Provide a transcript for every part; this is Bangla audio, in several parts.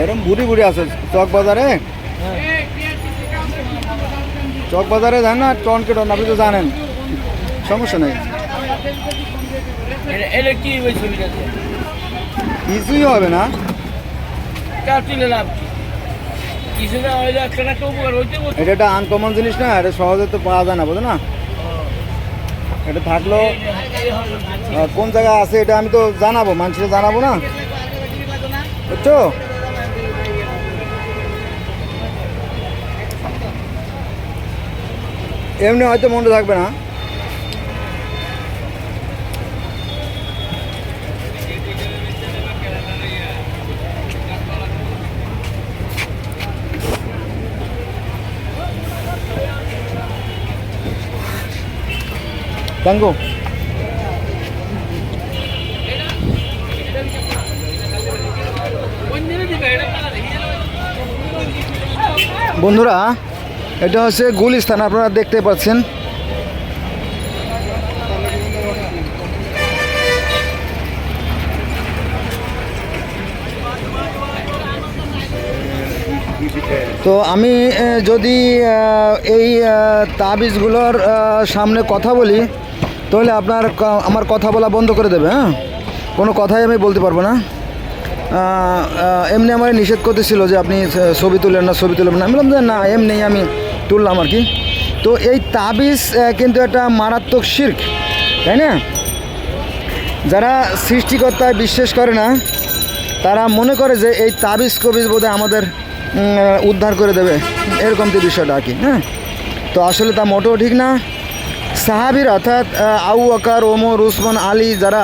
এরকম বুড়ি বুড়ি আছে চক বাজারে? চক বাজারে যান না টন কে টন আপনি তো জানেন। সমস্যা নেই। কিছুই হবে না। এটা একটা আনকমন জিনিস না এটা সহজে তো পাওয়া যায় না বুঝো না? এটা থাকল কোন জায়গায় আছে এটা আমি তো জানাব, মানুষকে জানাব না। বুঝছ? এমনি হয়তো মনে থাকবে না। গাঙ্গো বন্ধুরা, এটা হচ্ছে গুলিস্তান, আপনারা দেখতে পাচ্ছেন। তো আমি যদি এই তাবিজগুলোর সামনে কথা বলি তাহলে আপনার আমার কথা বলা বন্ধ করে দেবে হ্যাঁ? কোনো কথাই আমি বলতে পারব না। এমনি আমার নিষেধ করতেছিল যে আপনি ছবি তুলেন না, ছবি তুলবেন না। আমি বললাম যে না, এমনি আমি তুললাম আর কি। তো এই তাবিজ কিন্তু একটা মারাত্মক শির্ক, তাই না? যারা সৃষ্টিকর্তায় বিশ্বাস করে না, তারা মনে করে যে এই তাবিজ কবিজ বোধহয় আমাদের উদ্ধার করে দেবে, এরকম তো বিষয়টা আর কি হ্যাঁ? তো আসলে তা মোটেও ঠিক না। সাহাবির, অর্থাৎ আউ আকার ওমর, উসমান, আলী যারা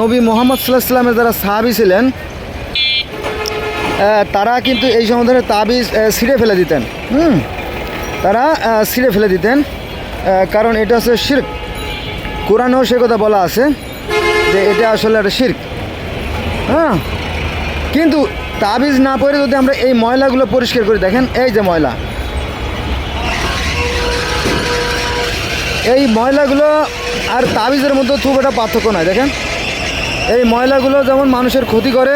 নবী মোহাম্মদ সাল্লাহ সাল্লামের যারা সাহাবি ছিলেন তারা কিন্তু এই সময় ধরনের তাবিজ ছিঁড়ে ফেলে দিতেন। হুম? তারা ছিঁড়ে ফেলে দিতেন কারণ এটা হচ্ছে শির্ক। কোরআনেও সে কথা বলা আছে যে এটা আসলে একটা শির্ক। হ্যাঁ? কিন্তু তাবিজ না পরে যদি আমরা এই ময়লাগুলো পরিষ্কার করি, দেখেন এই যে ময়লা। এই ময়লাগুলো আর তাবিজের মধ্যে খুব একটা পার্থক্য নয় দেখেন। এই ময়লাগুলো যেমন মানুষের ক্ষতি করে,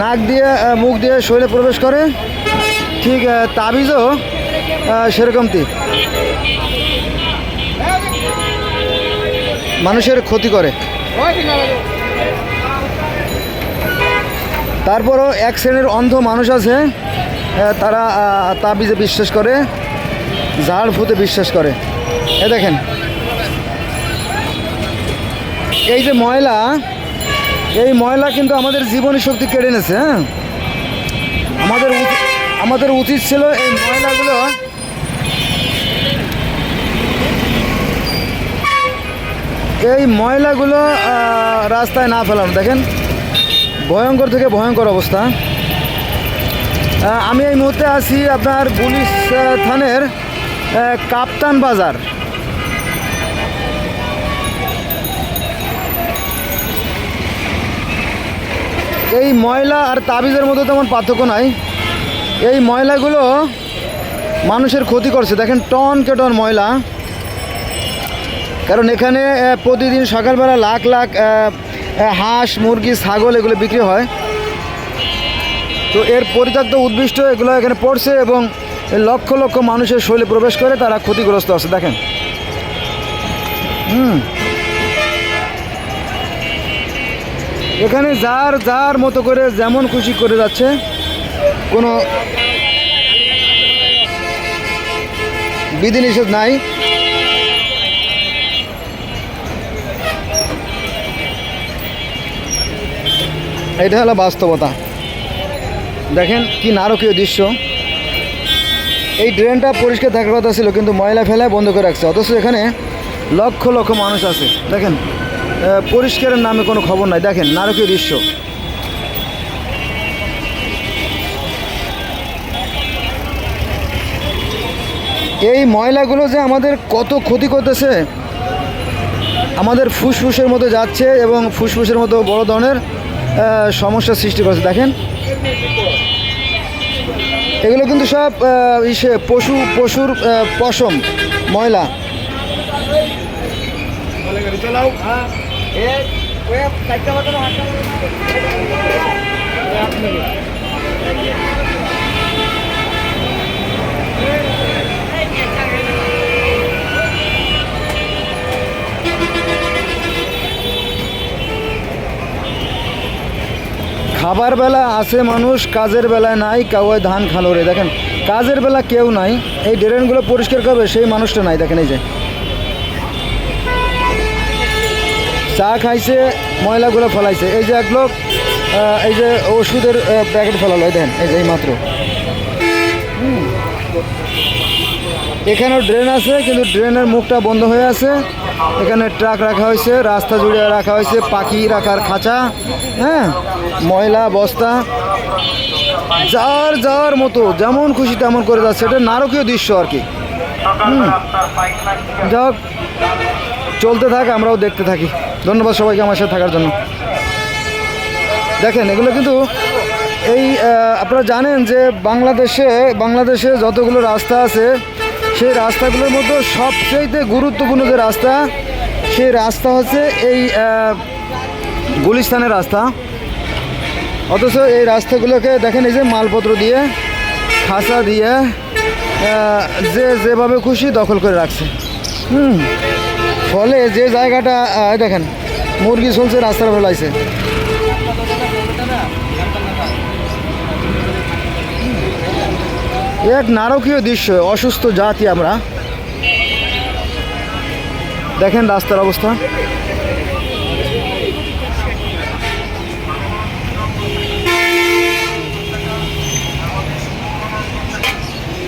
নাক দিয়ে মুখ দিয়ে শরীরে প্রবেশ করে, ঠিক তাবিজও সেরকম সেরকমটি মানুষের ক্ষতি করে। তারপরও এক শ্রেণির অন্ধ মানুষ আছে তারা তাবিজে বিশ্বাস করে ঝাড় ফুতে বিশ্বাস করে। এ দেখেন। এই যে ময়লা, এই ময়লা কিন্তু আমাদের জীবনী শক্তি কেড়ে নিয়েছে হ্যাঁ? আমাদের আমাদের উচিত ছিল এই ময়লাগুলো এই ময়লাগুলো রাস্তায় না ফেলানো। দেখেন, ভয়ঙ্কর থেকে ভয়ঙ্কর অবস্থা। আমি এই মুহূর্তে আছি আপনার পুলিশ থানের কাপ্তান বাজার। এই ময়লা আর তাবিজের মধ্যে তেমন পার্থক্য নাই। এই ময়লাগুলো মানুষের ক্ষতি করছে। দেখেন টন কে টন ময়লা। কারণ এখানে প্রতিদিন সকালবেলা লাখ লাখ হাঁস, মুরগি, ছাগল এগুলো বিক্রি হয়। তো এর পরিত্যক্ত উদ্ভিষ্ট এগুলো এখানে পড়ছে এবং লক্ষ লক্ষ মানুষের শরীরে প্রবেশ করে, তারা ক্ষতিগ্রস্ত আছে। দেখেন। হুম। এখানে যার যার মতো করে যেমন খুশি করে যাচ্ছে, কোনো বিধিনিষেধ নাই। এটা হলো বাস্তবতা। দেখেন কি নারকীয় দৃশ্য। এই ড্রেনটা পরিষ্কার থাকার কথা ছিল, কিন্তু ময়লা ফেলায় বন্ধ করে রাখছে, অথচ এখানে লক্ষ লক্ষ মানুষ আছে। দেখেন। পরিষ্কারের নামে কোনো খবর নাই। দেখেন নারকীয় দৃশ্য। এই ময়লাগুলো যে আমাদের কত ক্ষতি করতেছে আমাদের ফুসফুসের মতো যাচ্ছে এবং ফুসফুসের মতো বড় ধরনের আহ, সমস্যার সৃষ্টি করছে। দেখেন এগুলো কিন্তু সব ইসে পশু পশুর পশম ময়লা। খাবার বেলা আছে মানুষ, কাজের বেলায় নাই কাউয় ধান খালো রে। দেখেন, কাজের বেলা কেউ নাই, এই ড্রেনগুলো পরিষ্কার করবে সেই মানুষটা নাই। দেখেন এই যে চা খাইছে, ময়লাগুলো ফলাইছে। এই যে এক লোক এই যে ওষুধের প্যাকেট ফেলালো দেখেন এই যে মাত্র এখানেও ড্রেন আছে, কিন্তু ড্রেনের মুখটা বন্ধ হয়ে আছে। এখানে ট্রাক রাখা হয়েছে, রাস্তা জুড়ে রাখা হয়েছে, পাখি রাখার খাঁচা হ্যাঁ? ময়লা, বস্তা। যার যাওয়ার মতো, যেমন খুশি তেমন করে যাচ্ছে। এটা নারকীয় দৃশ্য আর কি। যাক চলতে থাক, আমরাও দেখতে থাকি। ধন্যবাদ সবাইকে আমার সাথে থাকার জন্য। দেখেন, এগুলো কিন্তু এই আপনারা জানেন যে বাংলাদেশে বাংলাদেশে যতগুলো রাস্তা আছে, সেই রাস্তাগুলোর মধ্যে সবচেয়ে গুরুত্বপূর্ণ যে রাস্তা, সেই রাস্তা হচ্ছে এই গুলিস্তানের রাস্তা। অথচ এই রাস্তাগুলোকে দেখেন, এই যে মালপত্র দিয়ে, খাঁচা দিয়ে যে যেভাবে খুশি দখল করে রাখছে। হুম। ফলে যে জায়গাটা দেখেন, মুরগি চলছে রাস্তার ফেলাইছে এক নারকীয় দৃশ্য, অসুস্থ জাতি আমরা। দেখেন রাস্তার অবস্থা।